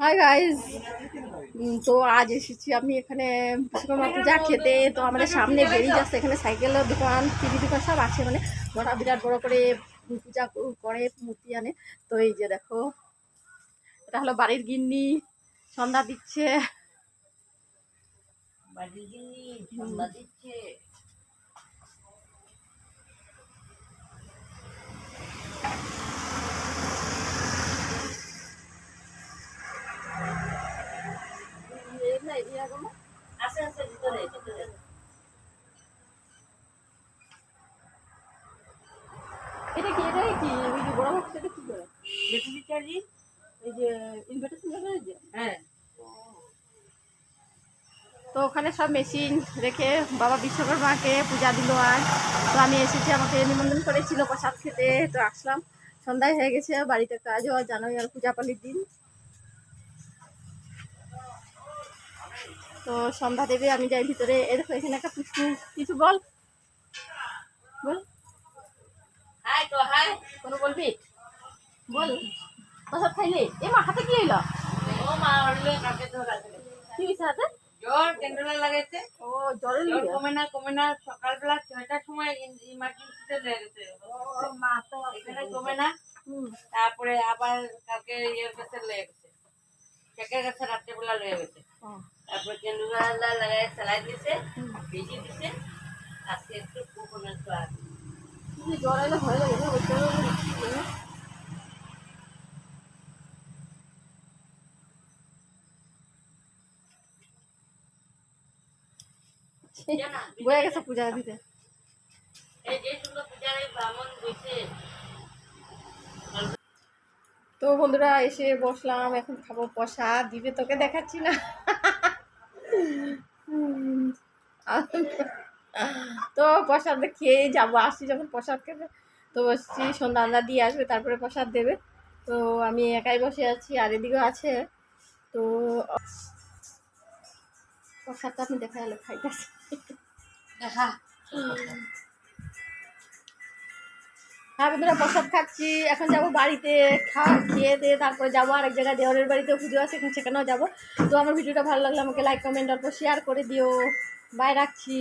Hi guys তো আজ এসেছি আমি এখানে বিশ্বকর্মা পূজা খেতে তো আমাদের সামনে বেরিয়ে যাচ্ছে এখানে সাইকেলের দোকান টিভি দোকান সব আছে মানে। ওরা বিরাট বড় করে পূজা করে মূর্তি আনে। তো এই যে দেখো এটা হলো বাড়ির গিন্নি সন্ধ্যা দিচ্ছে। বাড়ির গিন্নি সন্ধ্যা দিচ্ছে আসে আসে ভিতরে ভিতরে এটা কি এটা কি? ওই যে বড় বক্স এটা কি করে? ব্যাটারি চার্জি এই যে ইনভার্টার লাগানো যে? হ্যাঁ। তো ওখানে সব মেশিন রেখে বাবা বিশ্বকর্মাকে পূজা দিল আর। তো আমি এসেছি আমাকে নিমন্ত্রণ করেছিল প্রসাদ খেতে। তো আসলাম। সন্ধ্যায় হয়ে গেছে বাড়িতে কাজও জানোই আর পূজা পালির দিন। তো সন্ধ্যা দেবে আমি যাই ভিতরে। এ দেখো এখানে একটা পুষ্পু। কিছু বল। বল। হাই তো হাই। কোনো বলবি? বল। প্রসাদ খাইলে? এ মা হাতে কি হইল? ও মা হলে কাকে ধরা কি হয়েছে হাতে? জ্বর ক্যান্ডেলা লাগাইছে। ও জ্বরের জ্বর কমে না কমে না সকালবেলা ছয়টার সময় ইমার্জেন্সিতে লেগেছে মা তো এখানে কমে না। তারপরে আবার কালকে ইয়ে কাছে লেগে গেছে। কেকের কাছে রাত্রেবেলা লেগে গেছে। তারপরে লাগাই সেলাই দিছে বেশি দিছে আজকে একটু কুকুরের তো আর জ্বর এলে ভয় লাগে না বুঝতে পারব না। বয়ে গেছে পূজা দিতে। এই যে সুন্দর পূজারে ব্রাহ্মণ বসে। তো বন্ধুরা এসে বসলাম এখন খাব প্রসাদ দিবে তোকে দেখাচ্ছি না। তো প্রসাদ খেয়ে যাব আসছি যখন প্রসাদ খেতে। তো বসছি সন্ধ্যা আন্দা দিয়ে আসবে তারপরে প্রসাদ দেবে। তো আমি একাই বসে আছি আর এদিকেও আছে। তো প্রসাদটা আপনি দেখা গেলো খাইতেছি দেখা। হ্যাঁ বন্ধুরা, প্রসাদ খাচ্ছি। এখন যাব বাড়িতে খাওয়া খেয়ে দিয়ে তারপরে যাব আরেক জায়গায় দেওয়ারের বাড়িতেও পুজো আছে সেখানেও যাব। তো আমার ভিডিওটা ভালো লাগলে আমাকে লাইক কমেন্ট অল্প শেয়ার করে দিও। বাই রাখছি।